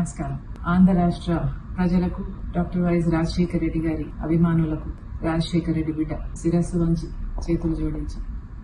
నమస్కారం. ఆంధ్ర రాష్ట్ర ప్రజలకు డాక్టర్ వైఎస్ రాజశేఖర రెడ్డి గారి అభిమానులకు రాజశేఖర రెడ్డి బిడ్డ శిరస్సు వంచి చేతులు జోడించి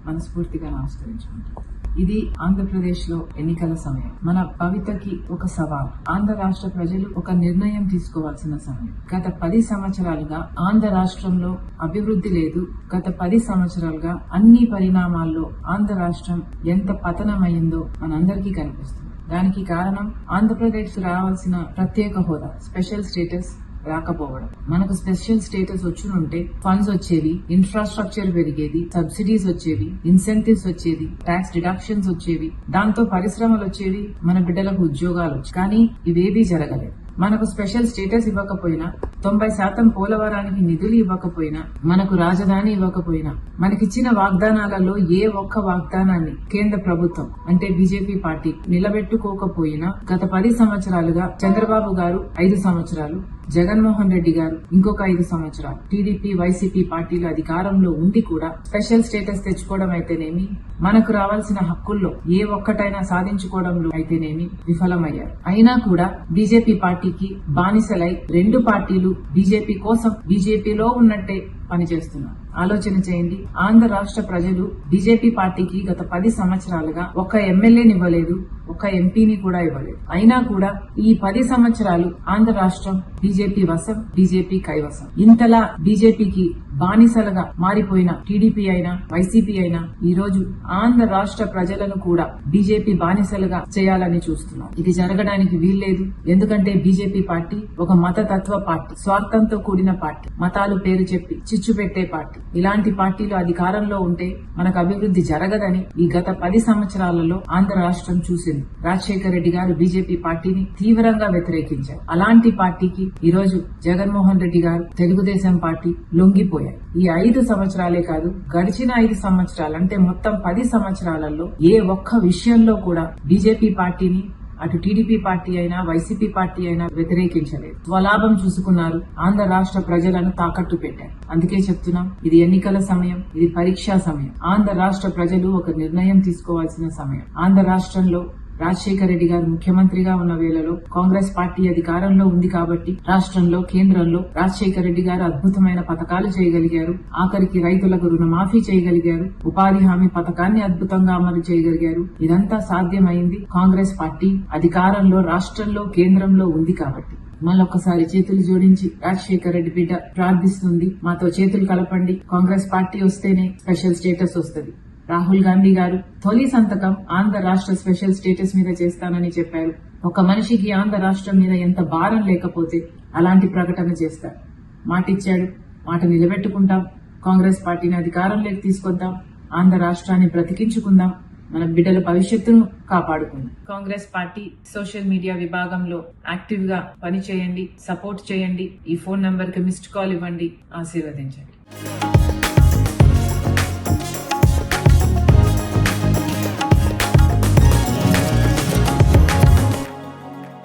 మనస్ఫూర్తిగా నమస్కరించుకుంటాం ఇది ఆంధ్రప్రదేశ్లో ఎన్నికల సమయం. మన భవితకి ఒక సవాల్. ఆంధ్ర రాష్ట్ర ప్రజలు ఒక నిర్ణయం తీసుకోవాల్సిన సమయం. గత పది సంవత్సరాలుగా ఆంధ్ర రాష్ట్రంలో అభివృద్ధి లేదు. గత పది సంవత్సరాలుగా అన్ని పరిణామాల్లో ఆంధ్ర రాష్ట్రం ఎంత పతనమైందో మనందరికీ కనిపిస్తుంది. దానికి కారణం ఆంధ్రప్రదేశ్ రావాల్సిన ప్రత్యేక హోదా స్పెషల్ స్టేటస్ రాకపోవడం. మనకు స్పెషల్ స్టేటస్ వచ్చునుంటే ఫండ్స్ వచ్చేవి ఇన్ఫ్రాస్ట్రక్చర్ పెరిగేది సబ్సిడీస్ వచ్చేవి ఇన్సెంటివ్స్ వచ్చేది ట్యాక్స్ డిడక్షన్స్ వచ్చేవి దాంతో పరిశ్రమలు వచ్చేవి మన బిడ్డలకు ఉద్యోగాలు కానీ ఇవేవీ జరగలేదు. మనకు స్పెషల్ స్టేటస్ ఇవ్వకపోయినా తొంభై శాతం పోలవరానికి నిధులు ఇవ్వకపోయినా మనకు రాజధాని ఇవ్వకపోయినా మనకిచ్చిన వాగ్దానాలలో ఏ ఒక్క వాగ్దానాన్ని కేంద్ర ప్రభుత్వం అంటే బీజేపీ పార్టీ నిలబెట్టుకోకపోయినా గత పది సంవత్సరాలుగా చంద్రబాబు గారు ఐదు సంవత్సరాలు జగన్మోహన్ రెడ్డి గారు ఇంకొక ఐదు సంవత్సరాలు టీడీపీ వైసీపీ పార్టీలు అధికారంలో ఉండి కూడా స్పెషల్ స్టేటస్ తెచ్చుకోవడం అయితేనేమి మనకు రావాల్సిన హక్కుల్లో ఏ ఒక్కటైనా సాధించుకోవడంలో అయితేనేమి విఫలమయ్యారు. అయినా కూడా బీజేపీ పార్టీ పార్టీకి బానిసలై రెండు పార్టీలు బీజేపీ కోసం బీజేపీలో ఉన్నట్టే పనిచేస్తున్నారు. ఆలోచన చేయండి. ఆంధ్ర రాష్ట్ర ప్రజలు బీజేపీ పార్టీకి గత పది సంవత్సరాలుగా ఒక్క ఎమ్మెల్యేని ఇవ్వలేదు ఒక్క ఎంపీని కూడా ఇవ్వలేదు. అయినా కూడా ఈ పది సంవత్సరాలు ఆంధ్ర రాష్ట్రం బీజేపీ వశం బీజేపీ కైవసం ఇంతలా బీజేపీకి బానిసలుగా మారిపోయిన టీడీపీ అయినా వైసీపీ అయినా ఈ రోజు ఆంధ్ర రాష్ట్ర ప్రజలను కూడా బీజేపీ బానిసలుగా చేయాలని చూస్తున్నారు ఇది జరగడానికి వీల్లేదు. ఎందుకంటే బీజేపీ పార్టీ ఒక మతతత్వ పార్టీ స్వార్థంతో కూడిన పార్టీ. మతాలు పేరు చెప్పి చిచ్చు పెట్టే పార్టీ. ఇలాంటి పార్టీలు అధికారంలో ఉంటే మనకు అభివృద్ధి జరగదని ఈ గత పది సంవత్సరాలలో ఆంధ్ర రాష్ట్రం చూసింది. రాజశేఖర రెడ్డి గారు బీజేపీ పార్టీని తీవ్రంగా వ్యతిరేకించారు. అలాంటి పార్టీకి ఈ రోజు జగన్మోహన్ రెడ్డి గారు తెలుగుదేశం పార్టీ లొంగిపోయారు ఈ ఐదు సంవత్సరాలే కాదు గడిచిన ఐదు సంవత్సరాలు అంటే మొత్తం పది సంవత్సరాలలో ఏ ఒక్క విషయంలో కూడా బీజేపీ పార్టీని అటు టీడీపీ పార్టీ అయినా వైసీపీ పార్టీ అయినా వ్యతిరేకించలేదు. స్వలాభం చూసుకున్నారు. ఆంధ్ర రాష్ట్ర ప్రజలను తాకట్టు పెట్టారు. అందుకే చెప్తున్నాం ఇది ఎన్నికల సమయం ఇది పరీక్షా సమయం. ఆంధ్ర రాష్ట్ర ప్రజలు ఒక నిర్ణయం తీసుకోవాల్సిన సమయం. ఆంధ్ర రాష్ట్రంలో రాజశేఖర రెడ్డి గారు ముఖ్యమంత్రిగా ఉన్న వేళలో కాంగ్రెస్ పార్టీ అధికారంలో ఉంది కాబట్టి రాష్ట్రంలో కేంద్రంలో రాజశేఖర రెడ్డి గారు అద్భుతమైన పథకాలు చేయగలిగారు. ఆఖరికి రైతులకు రుణమాఫీ చేయగలిగారు. ఉపాధి హామీ పథకాన్ని అద్భుతంగా అమలు చేయగలిగారు. ఇదంతా సాధ్యమైంది కాంగ్రెస్ పార్టీ అధికారంలో రాష్ట్రంలో కేంద్రంలో ఉంది కాబట్టి. మళ్ళొకసారి చేతులు జోడించి రాజశేఖర రెడ్డి బిడ్డ ప్రార్థిస్తుంది. మాతో చేతులు కలపండి. కాంగ్రెస్ పార్టీ వస్తేనే స్పెషల్ స్టేటస్ వస్తుంది. రాహుల్ గాంధీ గారు తొలి సంతకం ఆంధ్ర రాష్ట్ర స్పెషల్ స్టేటస్ మీద చేస్తానని చెప్పారు. ఒక మనిషికి ఆంధ్ర రాష్ట్రం మీద ఎంత భారం లేకపోతే అలాంటి ప్రకటన చేస్తారు. మాటిచ్చాడు. మాట నిలబెట్టుకుంటాం. కాంగ్రెస్ పార్టీని అధికారంలోకి తీసుకొద్దాం. ఆంధ్ర రాష్ట్రాన్ని బ్రతికించుకుందాం. మన బిడ్డల భవిష్యత్తును కాపాడుకుందాం. కాంగ్రెస్ పార్టీ సోషల్ మీడియా విభాగంలో యాక్టివ్గా పనిచేయండి సపోర్ట్ చేయండి. ఈ ఫోన్ నంబర్కి మిస్డ్ కాల్ ఇవ్వండి. ఆశీర్వదించండి.